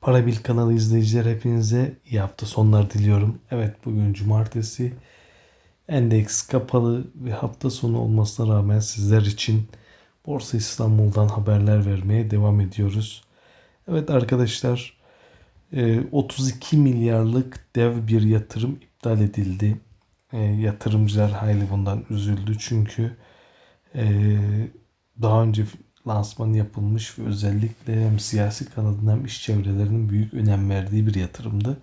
Parabil kanalı izleyiciler hepinize iyi hafta sonları diliyorum. Evet bugün cumartesi. Endeks kapalı ve hafta sonu olmasına rağmen sizler için Borsa İstanbul'dan haberler vermeye devam ediyoruz. Evet arkadaşlar e, 32 milyarlık dev bir yatırım iptal edildi. E, Yatırımcılar hayli bundan üzüldü çünkü e, daha önce lansmanı yapılmış ve özellikle hem siyasi kanadın hem iş çevrelerinin büyük önem verdiği bir yatırımdı.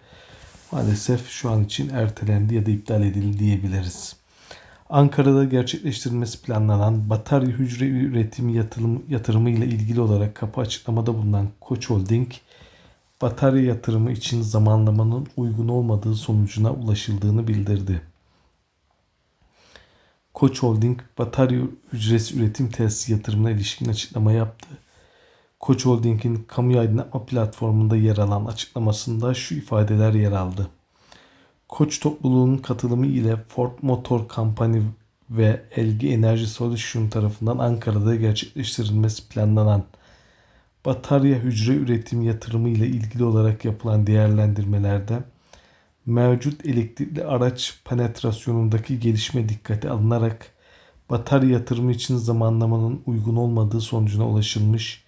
Maalesef şu an için ertelendi ya da iptal edildi diyebiliriz. Ankara'da gerçekleştirilmesi planlanan batarya hücre üretimi yatırım, yatırımı ile ilgili olarak kapı açıklamada bulunan Koç Holding, batarya yatırımı için zamanlamanın uygun olmadığı sonucuna ulaşıldığını bildirdi. Koç Holding batarya hücresi üretim tesisi yatırımına ilişkin açıklama yaptı. Koç Holding'in kamu aydınlatma platformunda yer alan açıklamasında şu ifadeler yer aldı. Koç topluluğunun katılımı ile Ford Motor Company ve LG Energy Solution tarafından Ankara'da gerçekleştirilmesi planlanan batarya hücre üretim yatırımı ile ilgili olarak yapılan değerlendirmelerde mevcut elektrikli araç penetrasyonundaki gelişme dikkate alınarak batarya yatırımı için zamanlamanın uygun olmadığı sonucuna ulaşılmış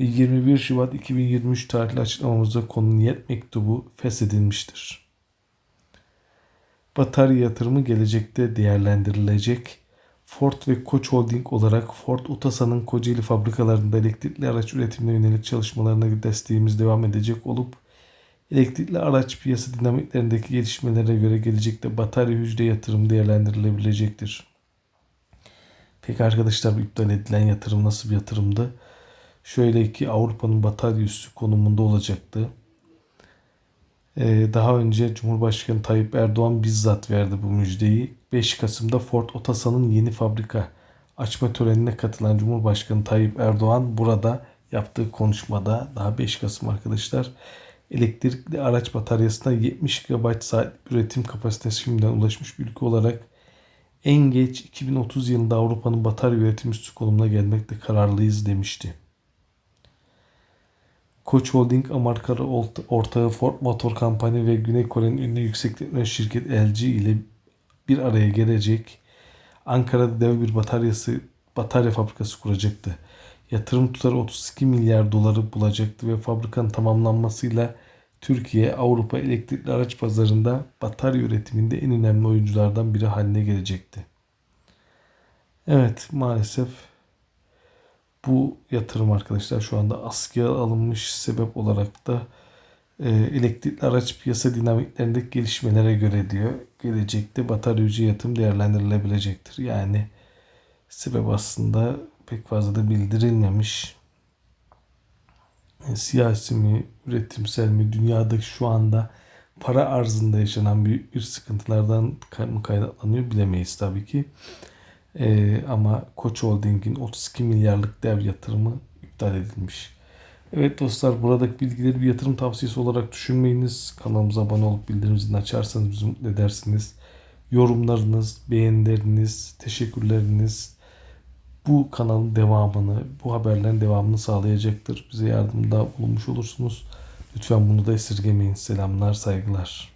ve 21 Şubat 2023 tarihli açıklamamızda konu niyet mektubu feshedilmiştir. Batarya yatırımı gelecekte değerlendirilecek. Ford ve Koç Holding olarak Ford Otasa'nın Kocaeli fabrikalarında elektrikli araç üretimine yönelik çalışmalarına desteğimiz devam edecek olup Elektrikli araç piyasa dinamiklerindeki gelişmelere göre gelecekte batarya hücre yatırım değerlendirilebilecektir. Peki arkadaşlar bu iptal edilen yatırım nasıl bir yatırımdı? Şöyle ki Avrupa'nın batarya üssü konumunda olacaktı. Ee, daha önce Cumhurbaşkanı Tayyip Erdoğan bizzat verdi bu müjdeyi. 5 Kasım'da Ford Otasa'nın yeni fabrika açma törenine katılan Cumhurbaşkanı Tayyip Erdoğan burada yaptığı konuşmada daha 5 Kasım arkadaşlar elektrikli araç bataryasına 70 GB saat üretim kapasitesi şimdiden ulaşmış bir ülke olarak en geç 2030 yılında Avrupa'nın batarya üretim üstü konumuna gelmekte kararlıyız demişti. Koç Holding Amerikalı ortağı Ford Motor Company ve Güney Kore'nin ünlü yüksek teknoloji şirket LG ile bir araya gelecek. Ankara'da dev bir bataryası batarya fabrikası kuracaktı. Yatırım tutarı 32 milyar doları bulacaktı ve fabrikanın tamamlanmasıyla Türkiye Avrupa elektrikli araç pazarında batarya üretiminde en önemli oyunculardan biri haline gelecekti. Evet maalesef bu yatırım arkadaşlar şu anda askıya alınmış sebep olarak da e, elektrikli araç piyasa dinamiklerindeki gelişmelere göre diyor gelecekte bataryacı yatırım değerlendirilebilecektir. Yani sebep aslında pek fazla da bildirilmemiş. E, siyasi mi, üretimsel mi, dünyada şu anda para arzında yaşanan büyük bir sıkıntılardan mı kaynaklanıyor bilemeyiz tabii ki. Ee, ama Koç Holding'in 32 milyarlık dev yatırımı iptal edilmiş. Evet dostlar buradaki bilgileri bir yatırım tavsiyesi olarak düşünmeyiniz. Kanalımıza abone olup bildirim zilini açarsanız bizi mutlu edersiniz. Yorumlarınız, beğenileriniz, teşekkürleriniz, bu kanalın devamını, bu haberlerin devamını sağlayacaktır. Bize yardımda bulunmuş olursunuz. Lütfen bunu da esirgemeyin. Selamlar, saygılar.